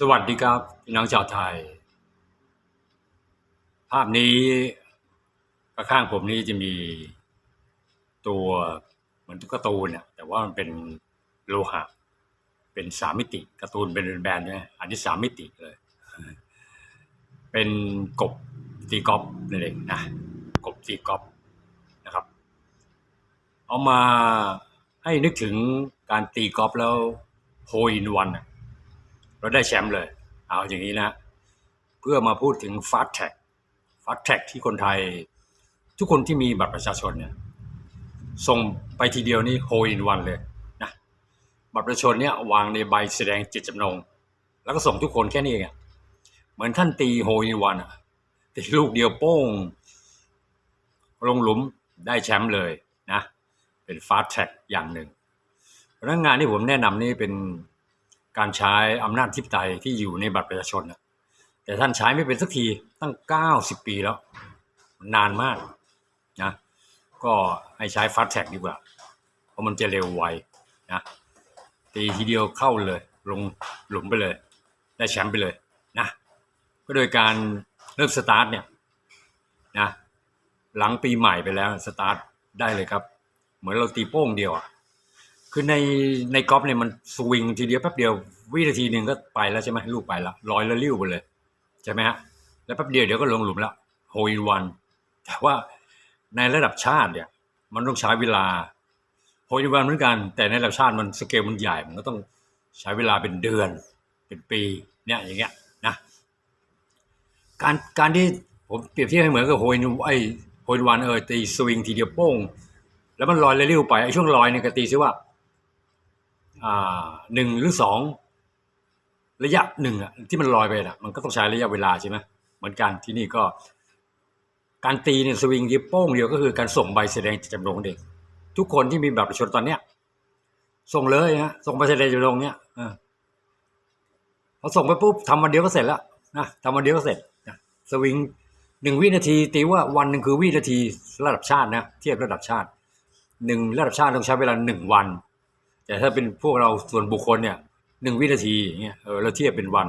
สวัสดีครับพี่น้องชาวไทย ภาพนี้ข้างผมนี้จะมีตัวเหมือนตุ๊กตาตูนเนี่ยแต่ว่ามันเป็นโลหะ เป็นสามมิติการ์ตูนเป็นแบรนด์เนี่ยอันนี้สามมิติเลย เป็นกบตีกอล์ฟนั่นเองนะกบตีกอล์ฟนะครับ เอามาให้นึกถึงการตีกอล์ฟแล้วโฮอินวันเราได้แชมป์เลย เอาอย่างนี้นะ เพื่อมาพูดถึงฟาส t แท็กฟาส t แท็กที่คนไทย ทุกคนที่มีบัตรประชาชนเนี่ยส่งไปทีเดียวนี่โฮอินวันเลยนะบัตรประชาชนเนี่ยวางในใบแสดงจิตจำนง แล้วก็ส่งทุกคนแค่นี้เองเหมือนท่านตีโฮอินวันอะตีลูกเดียวโป้ง ลงหลุมได้แชมป์เลยนะ เป็นฟาสแท็กอย่างหนึ่งเพราะฉะนั้นงานที่ผมแนะนำนี่เป็น การใช้อำนาจทิปไตยที่อยู่ในบัตรประชาชนนะแต่ท่านใช้ไม่เป็นสักทีตั้ง 90 ปีแล้ว นานมากนะก็ให้ใช้ฟาสแท็กดีกว่า เพราะมันจะเร็วไวนะตีทีเดียวเข้าเลย ลงหลุมไปเลย ได้แชมป์ไปเลยนะก็โดยการเริ่มสตาร์ทเนี่ยนะหลังปีใหม่ไปแล้วสตาร์ทได้เลยครับ เหมือนเราตีโป้งเดียวอะ คือในในกอล์ฟเนี่ยมันสวิงทีเดียวแป๊บเดียว วินาทีหนึ่งก็ไปแล้วใช่ไหมลูกไปแล้วลอยแล้วลิ้วไปเลย ใช่ไหมฮะแล้วแป๊บเดียวเดี๋ยวก็ลงหลุมแล้วโฮลวันแต่ว่าในระดับชาติเนี่ย มันต้องใช้เวลาโฮลวันเหมือนกัน แต่ในระดับชาติมันสเกลมันใหญ่มันก็ต้องใช้เวลาเป็นเดือน เป็นปีเนี่ยอย่างเงี้ยนะการการที่ผมเปรียบเทียบให้เหมือนกับโฮลไอโฮลวันเออตีสวิงทีเดียวโป้งแล้วมันลอยแล้วลิ้วไปไอ้ช่วงลอยเนี่ยก็ตีซิว่า หนึ่งหรือสองระยะหนึ่งอะที่มันลอยไปน่ะมันก็ต้องใช้ระยะเวลาใช่ไหมเหมือนกันที่นี่ก็ การตีเนี่ยสวิงที่โป้งเดียวก็คือการส่งใบแสดงจิตจำนงเด็ก ทุกคนที่มีแบัตรประชาชนตอนเนี้ยส่งเลยฮะส่งใบแสดงจิตจำนงเนี้ยเอพอส่งไปปุ๊บทำวันเดียวก็เสร็จแล้วนะทำวันเดียวก็เสร็จสวิงหนึ่งวินาทีตีว่าวันหนึ่งคือวินาทีระดับชาตินะเทียบระดับชาติหนึ่งระดับชาติต้องใช้เวลาหนึ่งวัน แต่ถ้าเป็นพวกเราส่วนบุคคลเนี่ยหนึ่งวินาทีอย่างเงี้ยเออเราเทียบเป็นวัน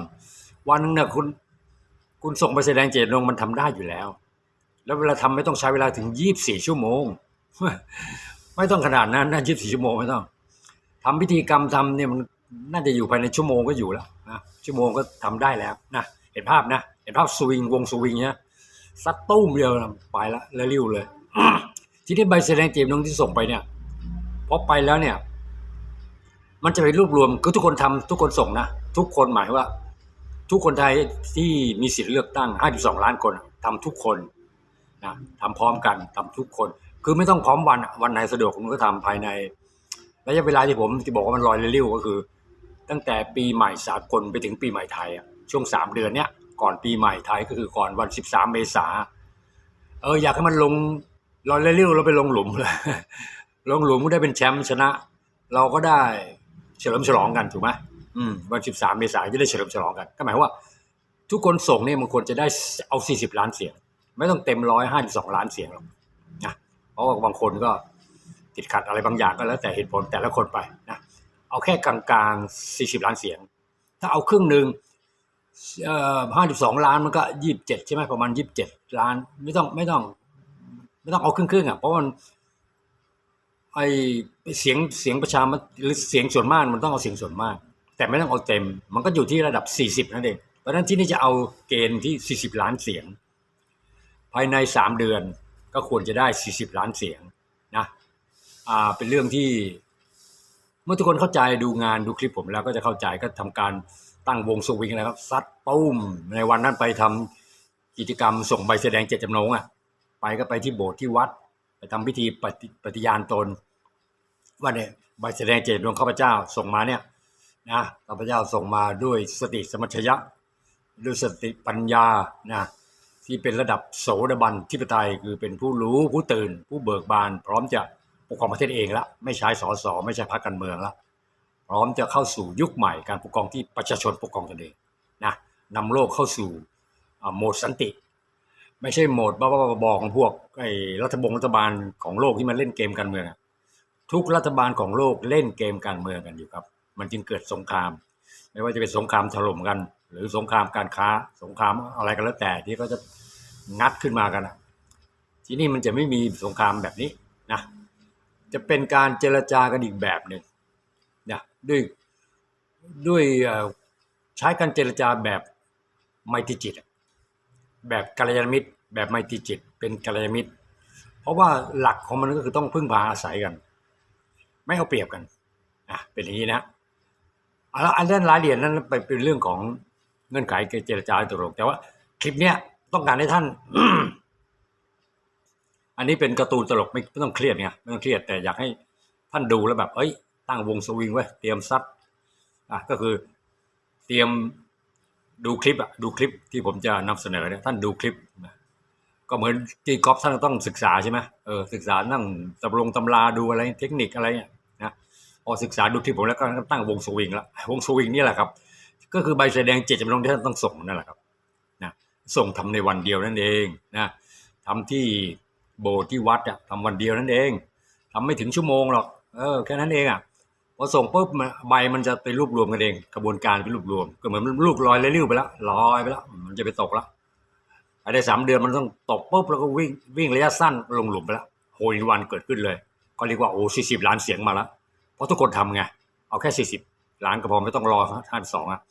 วันหนึงเนี่ยคุณคุณส่งไปแสดงเจตจำนงมันทำได้อยู่แล้ว แล้วเวลาทำไม่ต้องใช้เวลาถึงยี่บสี่ชั่วโมง ไม่ต้องขนาดนั้นนะยี่บสี่ชั่วโมงไม่ต้องทำพิธีกรรมทำเนี่ยมันน่าจะอยู่ภายในชั่วโมงก็อยู่แล้วนะชั่วโมงก็ทำได้แล้วนะเห็นภาพนะเห็นภาพสวิงวงสวิงเนี้ยซัดตุ้มเดียวไปละแล้วริ้วเลย ทีนี้ใบแสดงเจตจำนงที่ส่งไปเนี่ยพอไปแล้วเนี่ย มันจะไปรวบรวมคือทุกคนทำทุกคนส่งนะทุกคนหมายว่า ทุกคนไทยที่มีสิทธิ์เลือกตั้ง 52 ล้านคนทำทุกคนนะทำพร้อมกันทำทุกคน คือไม่ต้องพร้อมวันวันไหนสะดวกคุณก็ทำภายในระยะเวลาที่ผมที่บอกว่ามันลอยเร็วก็คือ ตั้งแต่ปีใหม่สากลไปถึงปีใหม่ไทยอะช่วง 3 เดือนเนี้ยก่อนปีใหม่ไทยก็คือก่อนวัน 13 เมษาเอออยากให้มันลงลอยเร็วๆแล้วไปลงหลุมเลยลงหลุมก็ได้เป็นแชมป์ชนะ เราก็ได้ เฉลิมฉลองกันถูกไหมอืมวัน13เมษายนจะได้เฉลิมฉลองกันก็หมายว่า ทุกคนส่งเนี่ยมันควรจะได้เอา40ล้านเสียง ไม่ต้องเต็ม152ล้านเสียงหรอกนะเพราะว่าบางคนก็ติดขัดอะไรบางอย่างก็แล้วแต่เหตุผลแต่ละคนไปนะเอาแค่กลางๆ40ล้านเสียง ถ้าเอาครึ่งหนึ่งเอ่อ52ล้านมันก็27ใช่ไหมประมาณ27ล้าน ไม่ต้องไม่ต้อง ไม่ต้องเอาครึ่งๆอะเพราะมัน ไอเสียงเสียงประชามติหรือเสียงส่วนมากมันต้องเอาเสียงส่วนมาก แต่ไม่ต้องเอาเต็ม มันก็อยู่ที่ระดับ 40นั่นเองเพราะฉะนั้นที่นี่จะเอาเกณฑ์ที่ 40 ล้านเสียง ภายใน 3 เดือนก็ควรจะได้ 40 ล้านเสียงนะอ่าเป็นเรื่องที่เมื่อทุกคนเข้าใจดูงานดูคลิปผมแล้วก็จะเข้าใจก็ทำการตั้งวงสวิงนะครับซัดปุ้มในวันนั้นไปทำกิจกรรมส่งใบแสดงเจตจำนงอะไปก็ไปที่โบสถ์ที่วัด ไปทำพิธีปฏิปฏิญาณตน ว่าเนี่ยใบแสดงเจตจำนงข้าพเจ้าส่งมาเนี่ยนะข้าพเจ้าส่งมาด้วยสติสมัชยะด้วยสติปัญญานะที่เป็นระดับโสดาบันทิปไตยคือเป็นผู้รู้ผู้ตื่น ผู้เบิกบาน พร้อมจะปกครองประเทศเองละไม่ใช้สอสอไม่ใช่พรรคการเมืองละพร้อมจะเข้าสู่ยุคใหม่การปกครองที่ประชาชนปกครองตนเองนะนำโลกเข้าสู่โหมดสันติ ไม่ใช่โหมดบ้าๆบอของพวกไอ้รัฐบงรัฐบาลของโลกที่มันเล่นเกมการเมืองอะ ทุกรัฐบาลของโลกเล่นเกมการเมืองกันอยู่ครับ มันจึงเกิดสงคราม ไม่ว่าจะเป็นสงครามถล่มกัน หรือสงครามการค้า สงครามอะไรก็แล้วแต่ที่เขาจะงัดขึ้นมากันที่นี่มันจะไม่มีสงครามแบบนี้นะจะเป็นการเจรจากันอีกแบบหนึ่งนะด้วยด้วยใช้การเจรจาแบบไมตรีจิต แบบกัลยาณมิตร แบบไมตรีจิต เป็นกัลยาณมิตร เพราะว่าหลักของมันก็คือต้องพึ่งพาอาศัยกัน ไม่เอาเปรียบกันนะเป็นอย่างนี้นะเอาละอันนั้นรายละเอียดนั้นเป็นเรื่องของเงื่อนไขเจรจาตกลงแต่ว่า คลิปเนี้ยต้องการให้ท่าน อันนี้เป็นการ์ตูนตลกไม่ไม่ต้องเครียดไงไม่ต้องเครียดแต่อยากให้ท่านดูแล้วแบบ เอ้ย ตั้งวงสวิงไว้เตรียมซัดอะก็คือเตรียมดูคลิปอะดูคลิปที่ผมจะนำเสนอเนี่ยท่านดูคลิปนะก็เหมือนตีกอล์ฟท่านต้องศึกษาใช่ไหมเออศึกษานั่งตำรงตำราดูอะไรเทคนิคอะไรเนี่ย พอศึกษาดูคลิปผมแล้วก็ตั้งวงสวิงแล้ววงสวิงนี่แหละครับ ก็คือใบแสดงเจตจำนงที่ท่านต้องส่งนั่นแหละครับนะส่งทำในวันเดียวนั่นเองนะทำที่โบสถ์ที่วัดอะทำวันเดียวนั่นเองทำไม่ถึงชั่วโมงหรอกเออแค่นั้นเองอะพอส่งปุ๊บใบมันจะไปรวบรวมกันเองกระบวนการไปรวบรวม ก็เหมือนลูกลอยเลยลิ้วไปแล้วลอยไปแล้วมันจะไปตกแล้วภายในสามเดือนมันต้องตกปุ๊บแล้วก็วิ่งวิ่งระยะสั้นลงหลุมไปแล้วโฮลินวันเกิดขึ้นเลย ก็เรียกว่าโอ้สี่สิบล้านเสียงมาแล้ว เพราะทุกคนทำไง เอาแค่สี่สิบล้านก็พอไม่ต้องรอท่านสองอะ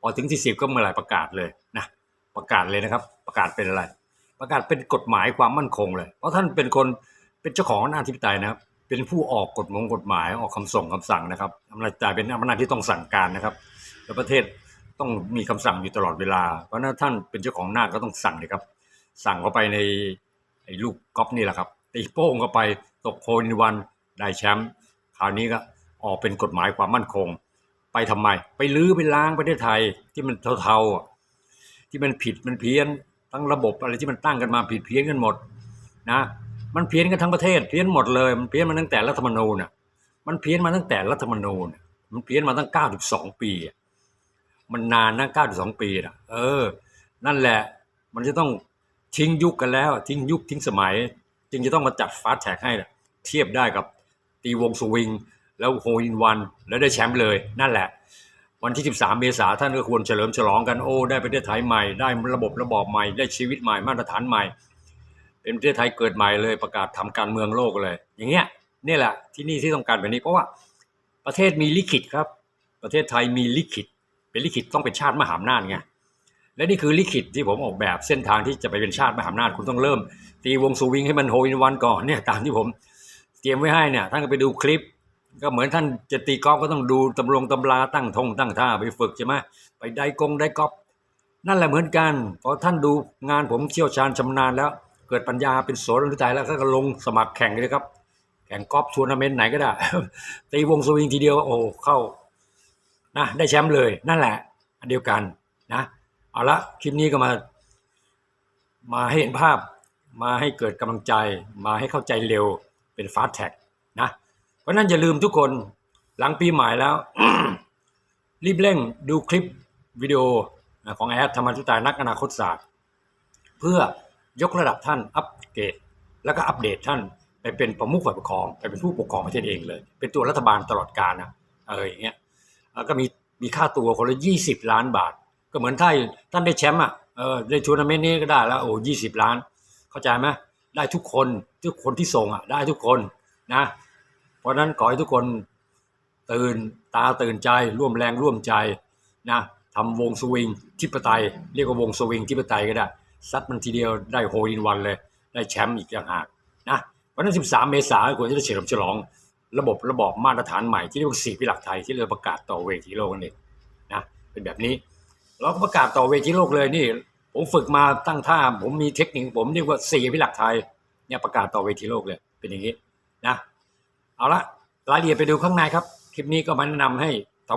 พอถึงที่สิบก็เมื่อไหร่ประกาศเลยนะประกาศเลยนะครับ ประกาศเป็นอะไร ประกาศเป็นกฎหมายความมั่นคงเลย เพราะท่านเป็นคนเป็นเจ้าของอำนาจธิปไตยนะครับ เป็นผู้ออกกฎมงกฎหมายออกคำส่งคำสั่งนะครับอำนาจธิปไตยเป็นอำนาจที่ต้องสั่งการนะครับ แล้วประเทศต้องมีคำสั่งอยู่ตลอดเวลา เพราะนั้นท่านเป็นเจ้าของอำนาก็ต้องสั่งเลยครับ สั่งเข้าไปในไอ้ลูกก๊อฟนี่แหละครับตีโป้งเข้าไปตกโพลินวันได้แชมป์ คราวนี้ก็ออกเป็นกฎหมายความมั่นคง ไปทำไม ไปลื้อไปล้างประเทศไทยที่มันเทาๆอะที่มันผิดมันเพี้ยนทั้งระบบอะไรที่มันตั้งกันมาผิดเพี้ยนกันหมดนะมันเพี้ยนกันทั้งประเทศเพี้ยนหมดเลยมันเพี้ยนมาตั้งแต่รัฐธรรมนูญอะมันเพี้ยนมาตั้งแต่รัฐธรรมนูญอะมันเพี้ยนมาตั้ง 92 ปีอะมันนานนะ92 ปีนะเออ นั่นแหละมันจะต้องทิ้งยุคกันแล้ว ทิ้งยุคทิ้งสมัย จึงจะต้องมาจัดฟาสแท็กให้นะเทียบได้กับ ตีวงสวิง แล้วโฮอินวัน แล้วได้แชมป์เลยนั่นแหละ วันที่ 13 เมษาท่านก็ควรเฉลิมฉลองกันโอ้ ได้ประเทศไทยใหม่ได้ระบบระบอบใหม่ได้ชีวิตใหม่มาตรฐานใหม่ เป็นประเทศไทยเกิดใหม่เลยประกาศทำการเมืองโลกเลย อย่างเงี้ยนี่แหละที่นี่ที่ต้องการแบบนี้ เพราะว่าประเทศมีลิขิตครับ ประเทศไทยมีลิขิต เป็นลิขิตต้องเป็นชาติมหาอำนาจไงและนี่คือลิขิตที่ผมออกแบบเส้นทางที่จะไปเป็นชาติมหาอำนาจคุณต้องเริ่ม ตีวงสวิงให้มันโฮอินวันก่อนเนี่ยตามที่ผม รียมไว้ให้เนี่ยท่านก็ไปดูคลิป ก็เหมือนท่านจะตีกอล์ฟก็ต้องดูตำรงตำราตั้งทงตั้งท่าไปฝึกใช่ไหมไปได้กงได้กอล์ฟนั่นแหละเหมือนกันพอท่านดูงานผมเชี่ยวชาญชำนาญแล้ว เกิดปัญญาเป็นโสดนใจแล้วก็ลงสมัครแข่งเลยครับ แข่งกอล์ฟทัวร์นาเมนต์ไหนก็ได้ตีวงสวิงทีเดียวโอ้เข้านะได้แชมป์เลยนั่นแหละอันเดียวกันนะเอาละคลิปนี้ก็มา มาให้เห็นภาพ มาให้เกิดกำลังใจ มาให้เข้าใจเร็ว เป็นฟาสแท็กนะเพราะนั้นอย่าลืมทุกคนหลังปีใหม่แล้ว รีบเร่งดูคลิปวิดีโอของแอดธรรมจุตานักอนาคตศาสตร์ เพื่อยกระดับท่านอัปเกรดแล้วก็อัปเดตท่านไปเป็นประมุขฝ่ายปกครองไปเป็นผู้ปกครองประเทศเองเลย เป็นตัวรัฐบาลตลอดกาลนะเอออย่างเงี้ยแล้วก็มีมีค่าตัวคนละยี่สิบล้านบาท ก็เหมือนถ้าท่านได้แชมป์อะเออได้ทัวร์นาเมนต์นี้ก็ได้แล้วโอ้ยี่สิบล้าน เข้าใจไหม ได้ทุกคนทุกคนที่ส่งอะได้ทุกคนนะ เพราะฉะนั้นขอให้ทุกคนตื่นตาตื่นใจร่วมแรงร่วมใจนะทำวงสวิงทิปไตยเรียกว่าวงสวิงทิปไตยก็ได้ซัดมันทีเดียวได้โฮลินวันเลย ได้แชมป์อีกอย่างหากนะวันนั้น 13 เมษายนควรจะได้เฉลิมฉลอง ระบบระบอบมาตรฐานใหม่ที่เรียกว่าสี่พิหลักไทยที่เราประกาศต่อเวทีโลกนั่นะเป็นแบบนี้ เราก็ประกาศต่อเวทีโลกเลยนี่ ผมฝึกมาตั้งท่า ผมมีเทคนิคผมเรียกว่าสี่พิหลักไทยเนี่ยประกาศต่อเวทีโลกเลย เป็นอย่างนี้นะเอาละรายละเอียดไปดูข้างในครับ คลิปนี้ก็มาแนะนำให้ท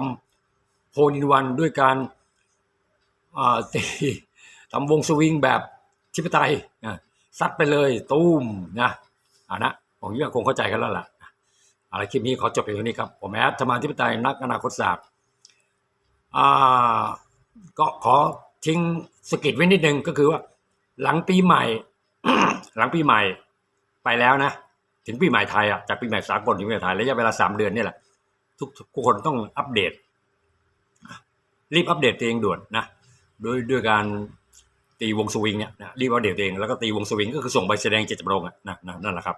ำโฮลินวันด้วยการตีทำวงสวิงแบบทิปไตยนะซัดไปเลยตูมนะอานะผมคิดว่าคงเข้าใจกันแล้วล่ะอาละคลิปนี้ขอจบเพียงเท่านี้ครับผมแอดธรรมาธิปไตยนักอนาคตศาสตร์ก็ขอ ทิ้งสกิดไว้นิดนึงก็คือว่า หลังปีใหม่ หลังปีใหม่ไปแล้วนะ ถึงปีใหม่ไทยอะจากปีใหม่สากลถึงปีใหม่ไทยระยะเวลาสามเดือนนี่แหละทุกทุกคนต้องอัปเดต รีบอัปเดตตัวเองด่วนนะด้วยด้วยการตีวงสวิงเนี่ยนะรีบอัปเดตตัวเองแล้วก็ตีวงสวิงก็คือส่งใบแสดงเจตจำนงอะนะนะนั่นแหละครับ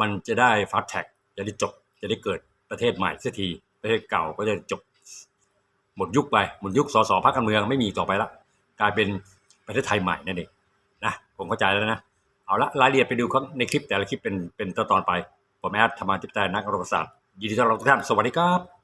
มันจะได้ฟาสแท็กจะได้จบจะได้เกิดประเทศใหม่สักทีประเทศเก่าก็จะจบหมดยุคไปหมดยุคสสพักการเมืองไม่มีต่อไปละ กลายเป็นประเทศไทยใหม่นั่นเองนะผมเข้าใจแล้วนะ เอาละรายละเอียดไปดูครับในคลิปแต่ละคลิปเป็นเป็นตอนไป ผมแอดธรรมาทิพย์แต่นักอรศาสตร์ยินดีต้อนรับทุกท่านสวัสดีครับ